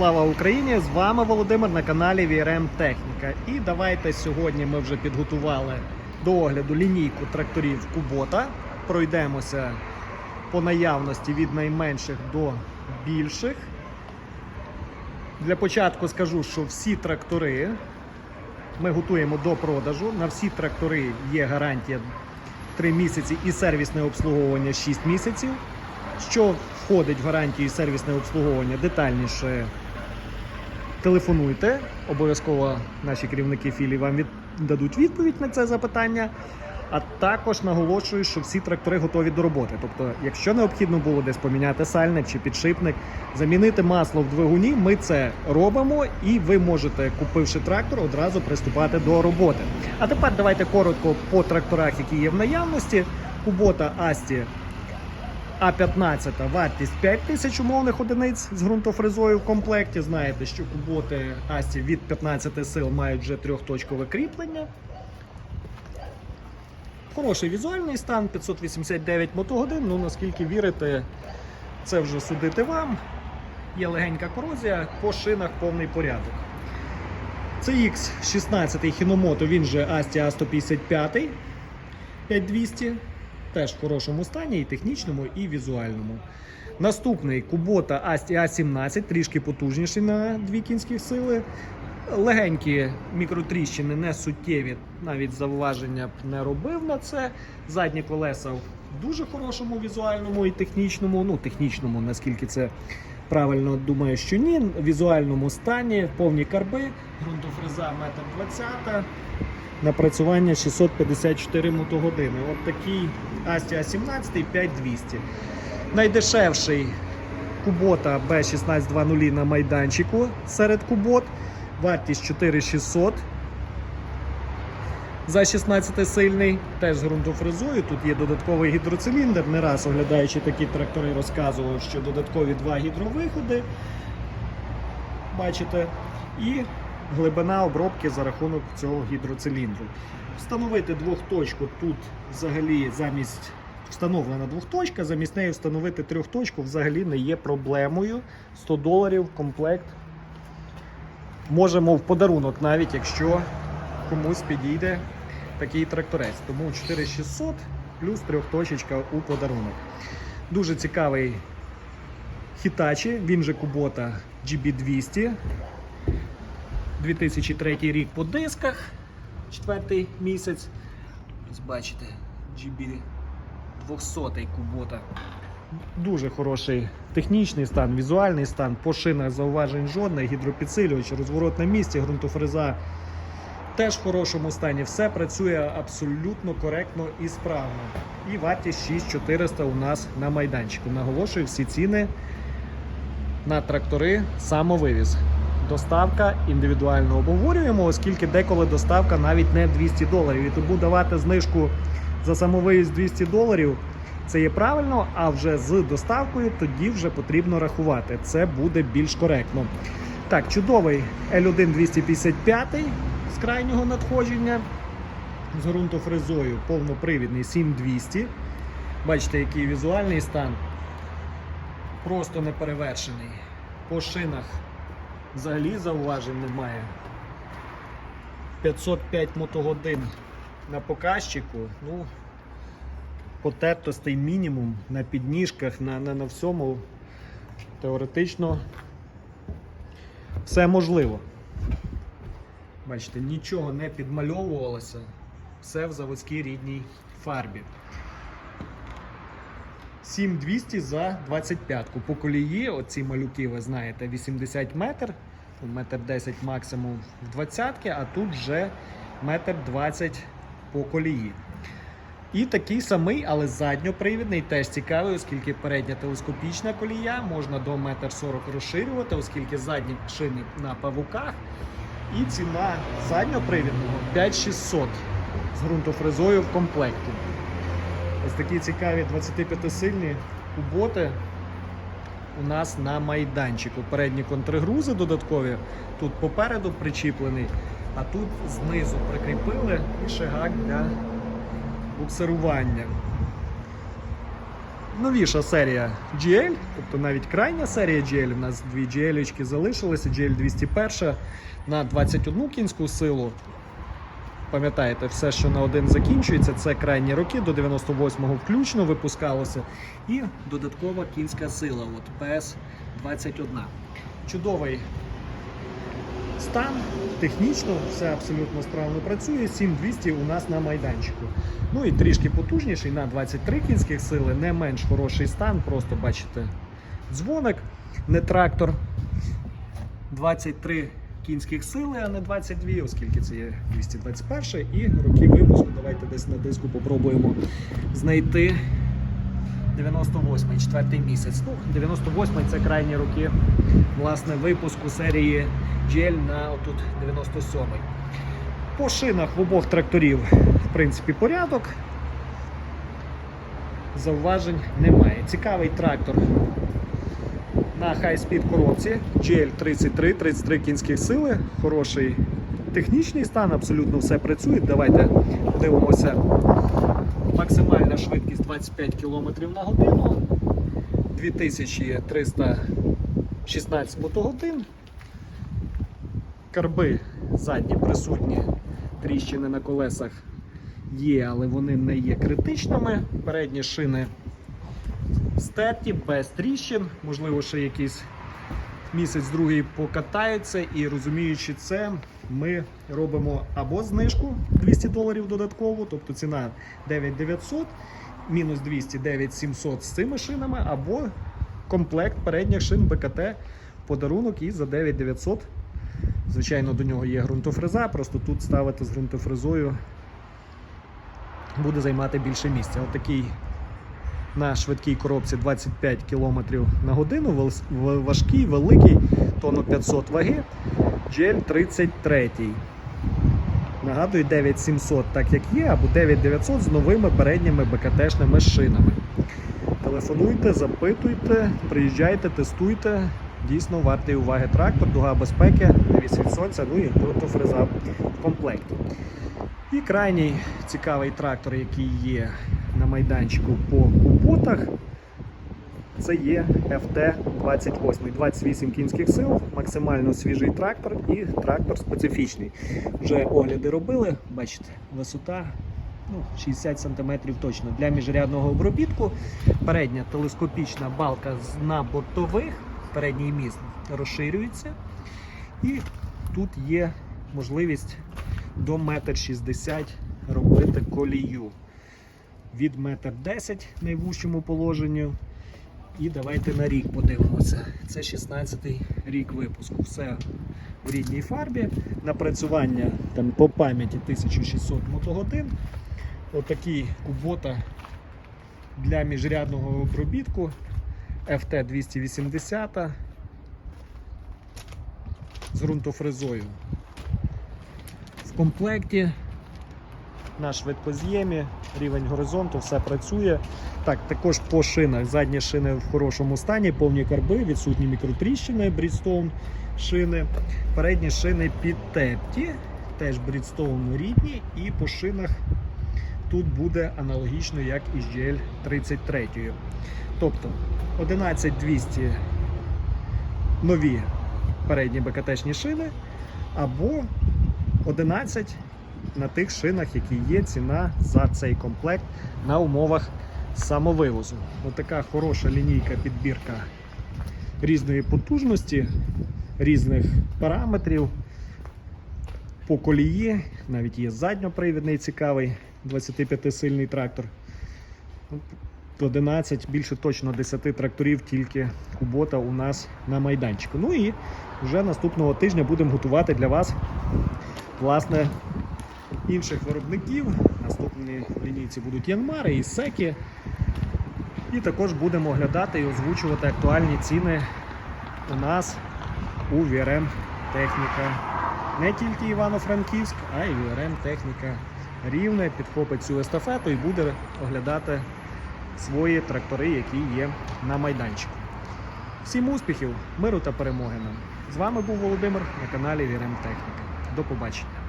слава Україні! З вами Володимир на каналі VRM Техніка. І давайте сьогодні ми вже підготували до огляду лінійку тракторів Кубота. Пройдемося по наявності від найменших до більших. Для початку скажу, що всі трактори ми готуємо до продажу. На всі трактори є гарантія 3 місяці і сервісне обслуговування 6 місяців. Що входить в гарантію сервісне обслуговування, детальніше телефонуйте. Обов'язково наші керівники філії вам від... дадуть відповідь на це запитання. А також наголошую, що всі трактори готові до роботи. Тобто, якщо необхідно було десь поміняти сальник чи підшипник, замінити масло в двигуні, ми це робимо, і ви можете, купивши трактор, одразу приступати до роботи. А тепер давайте коротко по тракторах, які є в наявності. Кубота Асті а15 вартість 5 тисяч умовних одиниць з ґрунтофрезою в комплекті. Знаєте, що куботи Асті від 15 сил мають вже трьохточкове кріплення. Хороший візуальний стан, 589 мотогодин. Ну наскільки вірите, це вже судити вам. Є легенька корозія, по шинах повний порядок. Це X16 Хіномото, він же Асті А155 5200 теж в хорошому стані, і технічному, і візуальному. Наступний Кубота Асті А17, трішки потужніший на дві кінські сили. Легенькі мікротріщини, не суттєві, навіть зауваження б не робив на це. Задні колеса в дуже хорошому візуальному і технічному, ну технічному, наскільки це правильно думаю, що ні. В візуальному стані, повні карби, ґрунтофреза 1,20 м. Напрацювання 654 мотогодини. От такий Асті А17 5200. Найдешевший Кубота B1620 на майданчику серед Кубот. Вартість 4600. За 16 сильний, теж з ґрунтофрезою. Тут є додатковий гідроциліндр. Не раз оглядаючи такі трактори, розказував, що додаткові два гідровиходи. Бачите? І глибина обробки за рахунок цього гідроциліндру. Встановити двохточку тут взагалі замість встановлена двохточка, замість неї встановити трьохточку взагалі не є проблемою. 100 доларів комплект. Можемо в подарунок, навіть якщо комусь підійде такий тракторець. Тому 4600 плюс трьохточечка у подарунок. Дуже цікавий Hitachi, він же Kubota GB200. 2003 рік по дисках, четвертий місяць. Ось бачите, GB 200 кубота. Дуже хороший технічний стан, візуальний стан, по шинах зауважень жодних, гідропідсилювач, розворот на місці, ґрунтофреза теж в хорошому стані. Все працює абсолютно коректно і справно. І вартість 6400 у нас на майданчику. Наголошую, всі ціни на трактори самовивіз. Доставка індивідуально обговорюємо, оскільки деколи доставка навіть не 200 доларів. І тому давати знижку за самовиїзд 200 доларів це є правильно, а вже з доставкою тоді вже потрібно рахувати. Це буде більш коректно. Так, чудовий L1 255 з крайнього надходження з ґрунтофрезою, повнопривідний 7200. Бачите, який візуальний стан. Просто неперевершений. По шинах взагалі зауважень немає. 505 мотогодин на показчику. Ну, потертостей мінімум на підніжках, на, на, на всьому. Теоретично все можливо. Бачите, нічого не підмальовувалося. Все в заводській рідній фарбі. 7200 за 25-ку. По колії, оці малюки, ви знаєте, 80 метр, метр 10 максимум в 20 а тут вже метр 20 по колії. І такий самий, але задньопривідний, теж цікавий, оскільки передня телескопічна колія, можна до 1,40 м розширювати, оскільки задні шини на павуках. І ціна задньопривідного 5600 з ґрунтофрезою в комплекті. Ось такі цікаві 25-сильні куботи у нас на майданчику. Передні контргрузи додаткові. Тут попереду причіплений, а тут знизу прикріпили і ще гак для буксирування. новіша серія GL, тобто навіть крайня серія GL. У нас дві GL залишилися. GL 201 на 21 кінську силу. Пам'ятаєте, все, що на один закінчується, це крайні роки, до 98-го включно випускалося. І додаткова кінська сила, от PS21. Чудовий стан, технічно все абсолютно справно працює. 7200 у нас на майданчику. Ну і трішки потужніший на 23 кінських сили, не менш хороший стан, просто бачите дзвоник, не трактор. 23 кінських сили, а не 22, оскільки це є 221 і роки випуску. Давайте десь на диску попробуємо знайти 98-й, четвертий місяць. Ну, 98 це крайні роки власне випуску серії GL на отут 97 По шинах в обох тракторів, в принципі, порядок. Зауважень немає. Цікавий трактор на high-speed коробці GL33, 33 кінських сили, хороший технічний стан, абсолютно все працює. Давайте подивимося. Максимальна швидкість 25 км на годину, 2316 мотогодин. Карби задні присутні, тріщини на колесах є, але вони не є критичними. Передні шини стерті, без тріщин, можливо, ще якийсь місяць-другий покатаються, і розуміючи це, ми робимо або знижку 200 доларів додаткову, тобто ціна 9900, мінус 200 9700 з цими шинами, або комплект передніх шин БКТ подарунок і за 9900. Звичайно, до нього є ґрунтофреза, просто тут ставити з ґрунтофрезою буде займати більше місця. Отакий на швидкій коробці 25 км на годину, важкий, великий, тонну 500 ваги, GL 33. Нагадую, 9700 так як є, або 9900 з новими передніми БКТшними шинами. Телефонуйте, запитуйте, приїжджайте, тестуйте. Дійсно вартий уваги трактор, дуга безпеки, навіс від сонця, ну і ґрунтофреза в комплекті. І крайній цікавий трактор, який є на майданчику по куботах, це є FT28, 28 кінських сил, максимально свіжий трактор і трактор специфічний. Вже огляди робили, бачите, висота ну, 60 см точно для міжрядного обробітку. Передня телескопічна балка на бортових, передній міст розширюється. І тут є можливість до 1,60 м робити колію. Від 1,10 м найвужчому положенню. І давайте на рік подивимося. Це 16-й рік випуску. Все в рідній фарбі. Напрацювання там, по пам'яті 1600 мотогодин. Отакий кубота для міжрядного обробітку FT 280 з ґрунтофрезою. Комплекті на швидкоз'ємі, рівень горизонту, все працює. Так, також по шинах. Задні шини в хорошому стані, повні карби, відсутні мікротріщини, Bridgestone шини. Передні шини підтерті, теж Bridgestone рідні, і по шинах тут буде аналогічно, як і з GL 33. Тобто 11200 нові передні БКТшні шини або 11 на тих шинах, які є ціна за цей комплект на умовах самовивозу. Отака хороша лінійка підбірка різної потужності, різних параметрів. По колії, навіть є задньопривідний цікавий 25-сильний трактор. 11, більше точно 10 тракторів тільки кубота у нас на майданчику. Ну і вже наступного тижня будемо готувати для вас власне інших виробників. Наступні лінійці будуть Янмари і Секі. І також будемо оглядати і озвучувати актуальні ціни у нас у VRM Техніка. Не тільки Івано-Франківськ, а й VRM Техніка Рівне підхопить цю естафету і буде оглядати свої трактори, які є на майданчику. Всім успіхів, миру та перемоги нам! З вами був Володимир на каналі VRM Техніка. До побачення.